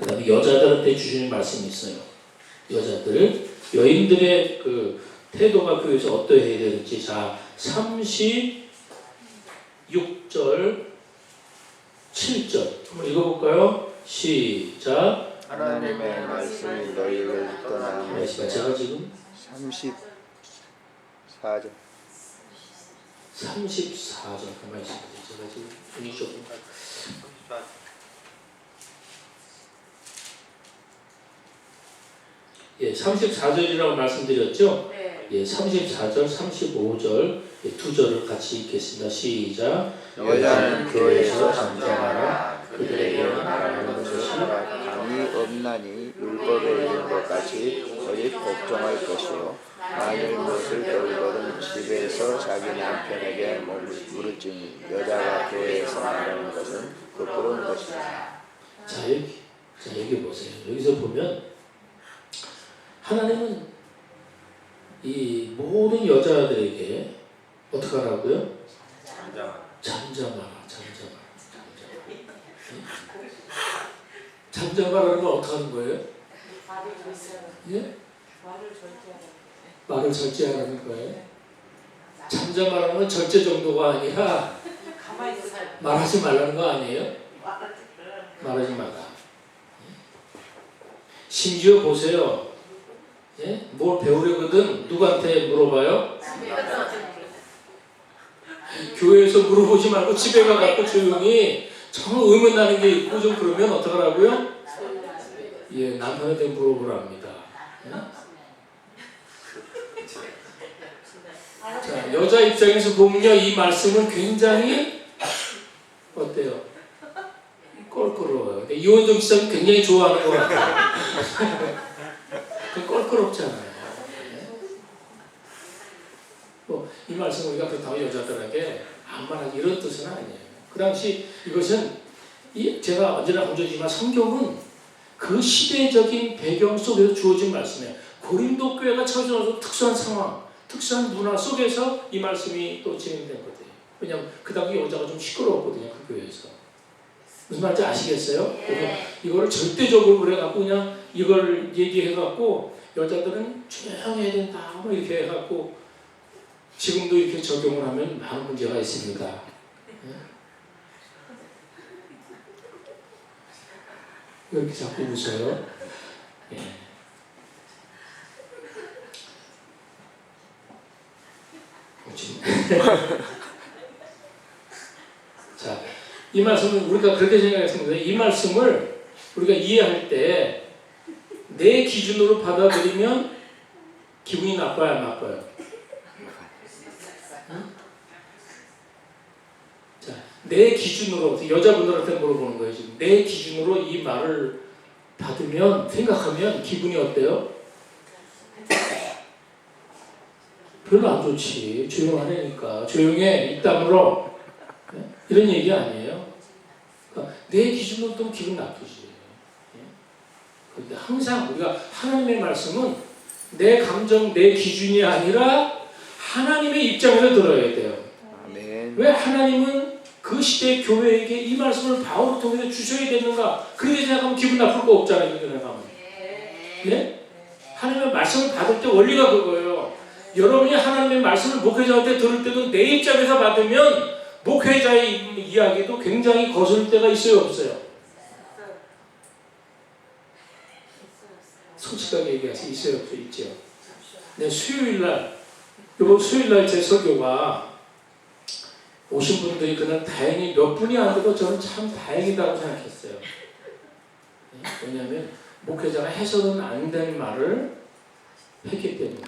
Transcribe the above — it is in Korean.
그 다음에 여자들한테 주시는 말씀이 있어요. 여자들, 여인들의 그 태도가 교회에서 어떠해야 되는지. 자, 36절, 7절. 한번 읽어볼까요? 시작. 하나님의 말씀이 너희를 떠나면 제가 지금 34절 34절 가만히 있어요. 제가 지금 분이 조금 예, 34절이라고 말씀드렸죠? 네. 예, 34절, 35절 예, 두 절을 같이 읽겠습니다. 시작. 여자는 교회에서 잠잠하라 그들에게 말하는 것이 감이 없나니 율법에 있는 것까지 오직 복종할 것이요 만일 무엇을 배우거든 집에서 자기 남편에게 물을지니 여자가 교회에서 말하는 것은 부끄러운 것이다 자, 여기, 자, 여기 보세요. 여기서 보면 하나님은 이 모든 여자들에게 어떻게 하라고요? 잠잠하라, 잠잠하라, 잠잠하라. 잠잠하라는 건 어떻게 하는 거예요? 말을 절제하라. 예? 말을 절제하라. 말을 절제하라는 거예요. 잠잠하라는 건 절제 정도가 아니라 가만히. 말하지 말라는 거 아니에요? 말하지 마라. 심지어 보세요. 예? 뭘 배우려거든 누구한테 물어봐요? 교회에서 물어보지 말고 집에 가갖고 조용히 정 의문 나는 게 있고 좀 그러면 어떡하라고요? 예, 남편한테 물어보랍니다. 예? 자, 여자 입장에서 보면요, 이 말씀은 굉장히 어때요? 껄끄러워요. 근데 이원정 씨는 굉장히 좋아하는 것 같아요. 그 껄끄럽잖아요. 뭐, 이 말씀 우리가 그렇다고 여자들에게 안말하기 이런 뜻은 아니에요. 그 당시 이것은 이 제가 언제나 강조지만 성경은 그 시대적인 배경 속에서 주어진 말씀이에요. 고린도 교회가 처해져서 특수한 상황, 특수한 문화 속에서 이 말씀이 또 진행된 거예요. 왜냐하면 그 당시 여자가 좀 시끄러웠거든요. 그 교회에서. 무슨 말인지 아시겠어요? 그래서 이거를 절대적으로 그래갖고 그냥 이걸 얘기해갖고 여자들은 조용해야 된다 뭐 이렇게 해갖고 지금도 이렇게 적용을 하면 많은 문제가 있습니다. 예? 왜 이렇게 자꾸 웃어요? 예. 자, 이 말씀을 우리가 그렇게 생각했습니다. 이 말씀을 우리가 이해할 때 내 기준으로 받아들이면 기분이 나빠요, 안 나빠요? 응? 자, 내 기준으로 여자분들한테 물어보는 거예요. 지금 내 기준으로 이 말을 받으면 생각하면 기분이 어때요? 별로 안 좋지. 조용하려니까 조용해 입담으로 네? 이런 얘기 아니에요. 그러니까 내 기준으로 또 기분 나쁘지. 예? 그런데 항상 우리가 하나님의 말씀은 내 감정, 내 기준이 아니라 하나님의 입장에서 들어야 돼요. 아멘 왜 하나님은 그 시대 교회에게 이 말씀을 바울을 통해서 주셔야 되는가? 그렇게 생각하면 기분 나쁠 거 없잖아요. 이렇게 생각하면. 예? 하나님의 말씀을 받을 때 원리가 그거예요. 여러분이 하나님의 말씀을 목회자한테 들을 때도 내 입장에서 받으면 목회자의 이야기도 굉장히 거슬 때가 있어요, 없어요? 솔직하게 얘기하세요. 있어요, 없어요? 있죠. 네, 수요일 날, 이번 수요일 날 제 설교가 오신 분들이 그날 다행히 몇 분이 안 되고 저는 참 다행이다고 생각했어요. 네? 왜냐하면 목회자가 해서는 안될 말을 했기 때문에.